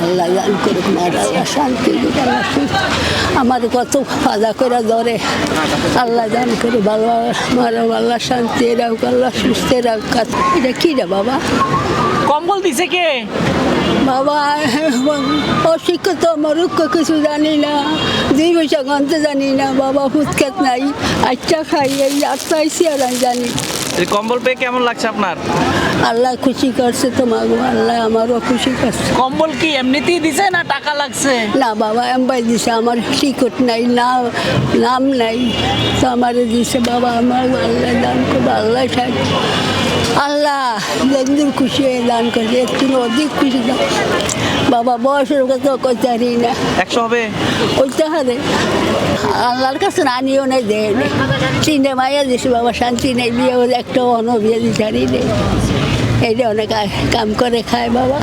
আল্লাহ করুক শান্তি আমার কত ফাদা করে ধরে। আল্লাহ দান করে ভালো মার, আল্লাহ শান্তি রাখ আল্লাহ সুস্থ রাখ এটা কি রে বাবা? কম্বল দিছে কে? বাবা অশিক্ষিত মরুক্ষ কিছু জানি না দুই পয়সা গন্তে জানি না বাবা ফুটকাত নাই আচ্ছা খাই এই আটটাইছি আর আমি জানি কম্বল পেয়ে কেমন লাগছে আপনার? আল্লাহ খুশি করছে তোমাকে আল্লাহ আমারও খুশি করছে। কম্বল কি এমনিতেই দিছে না টাকা লাগছে? না বাবা এমবাই দিছে আমার টিকট নাই না নাম নাই তো আমার দিছে বাবা আমার আল্লাহ দান করবে আল্লাহ থাক হয়ে দান করছে একটু অধিক খুশি দান বাবা বয়সের কথা কইতে পারি না। একশো হবে? ওইতে হবে। আল্লাহর কাছে রানিও নেই দেয় তিনটে মাইয়া দিছে বাবা শান্তি নেই বিয়ে হলে একটা অন বিয়ে দিতে পারি নেই এইটা অনেক কাম করে খায় বাবা।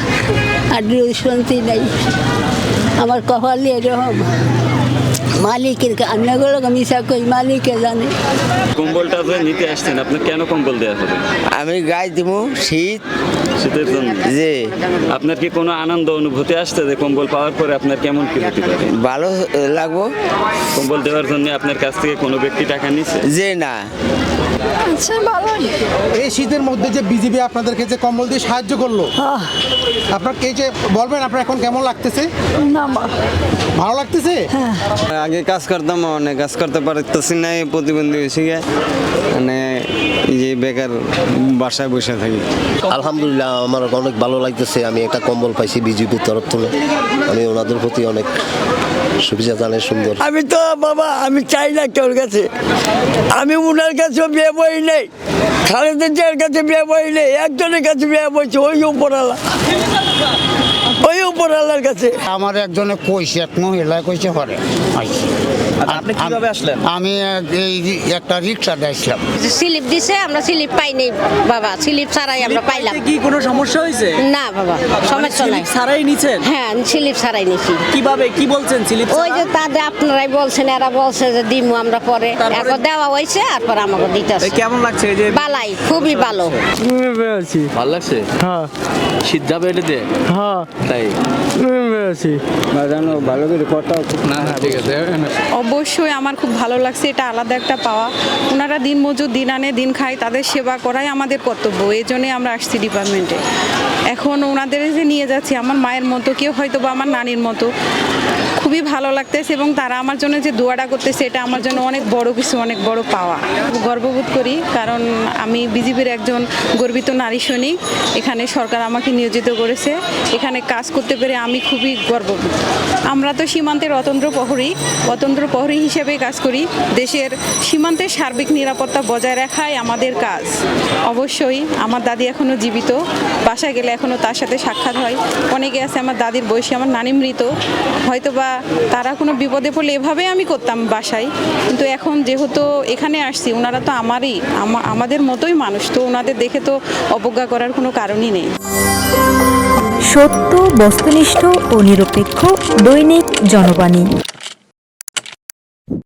আর শান্তি নেই। আমার কপালি এরকম। মালিকের রান্নাগুলো মিশা কই মালিকে জানে। কম্বলটা যে নিতে আসছেন আপনি কেন কম্বল দেওয়া হবে? আমি গায়ে দিব শীত। শীতের জন্য? যে আপনার কি কোনো আনন্দ অনুভূতি আসছে যে কম্বল পাওয়ার পরে আপনার কেমন কি হতে পারে? ভালো লাগবো। কম্বল দেওয়ার জন্য আপনার কাছ থেকে কোনো ব্যক্তি টাকা নিচ্ছে যে না। এই শীতের মধ্যে যে বিজিবি আপনাদেরকে যে কম্বল দিয়ে সাহায্য করল আপনার কে যে বলবেন আপনার এখন কেমন লাগতেছে? ভালো। লাগতেছে? আগে কাজ করতাম অনেক কাজ করতে পারতেছি না এই প্রতিবন্ধী হয়েছে মানে এই যে বেকার বাসায় বসে থাকি। আলহামদুলিল্লাহ আমার অনেক ভালো লাগতেছে। আমি একটা কম্বল পাইছি বিজেপির তরফ থেকে। আমি ওনাদের প্রতি অনেক সুবিধা জানাই সুন্দর। আমি তো বাবা আমি চাই না কেউর কাছে। আমি উনার কাছেও বিয়ে বই নেই। খালেদা জিয়ার কাছে বিয়ে বই নেই। একজনের কাছে বিয়ে বইছে ওই উপরালা ওই উপরালার কাছে। আমার একজনে কইছে এক মহিলা কইছে হরে আইছে। আচ্ছা, আপনি কীভাবে আসলেন? আমি এই একটা রিক্সা দিয়েছিলাম স্লিপ দিছে আমরা স্লিপ পাইনি বাবা। স্লিপ ছাড়াই আমরা পাইলাম। কি কোনো সমস্যা হয়েছে? না বাবা সমস্যা নাই। স্লিপ ছাড়াই নিছেন? হ্যাঁ স্লিপ ছাড়াই নিছি। কীভাবে কি বলছেন স্লিপ ওই যে তাদের আপনারাই বলছেন এরা বলছে যে দিমু আমরা পরে। তারপরে? এখন দেওয়া হয়েছে আর পরে আমাকে দিতে কেমন লাগছে যে বালাই খুবই ভালো। আছি ভালো লাগছে? হ্যাঁ। যাবে এটাতে হ্যাঁ। তাই? আছি জানো ভালো করে কথা না ঠিক আছে অবশ্যই আমার খুব ভালো লাগছে এটা আলাদা একটা পাওয়া। ওনারা দিন মজুর দিন আনে দিন খায় তাদের সেবা করাই আমাদের কর্তব্য এই জন্যই আমরা আসছি ডিপার্টমেন্টে এখন ওনাদের যে নিয়ে যাচ্ছি আমার মায়ের মতো কেউ হয়তো বা আমার নানির মতো। খুবই ভালো লাগতেছে এবং তারা আমার জন্য যে দোয়াটা করতেছে, এটা আমার জন্য অনেক বড় কিছু, অনেক বড় পাওয়া। গর্ববোধ করি, কারণ আমি বিজেপির একজন গর্বিত নারী সৈনিক। এখানে সরকার আমাকে নিয়োজিত করেছে। এখানে কাজ করতে পেরে আমি খুবই গর্ববোধ। আমরা তো সীমান্তের অতন্ত্র প্রহরী অতন্ত্র প্রহরী হিসেবে কাজ করি। দেশের সীমান্তের সার্বিক নিরাপত্তা বজায় রাখাই আমাদের কাজ। অবশ্যই আমার দাদি এখনও জীবিত, বাসায় গেলে এখনও তার সাথে সাক্ষাৎ হয়। অনেকে আছে, আমার দাদির বয়সী, আমার নানি মৃত। হয়তো বা তারা কোনো বিপদে পড়লে এভাবে আমি করতাম বাসায়। কিন্তু এখন যেহেতু এখানে আসছি ওনারা তো আমারই আমাদের মতোই মানুষ, তো ওনাদের দেখে তো অবজ্ঞা করার কোনো কারণই নেই। সত্য, বস্তুনিষ্ঠ ও নিরপেক্ষ দৈনিক জনবাণী।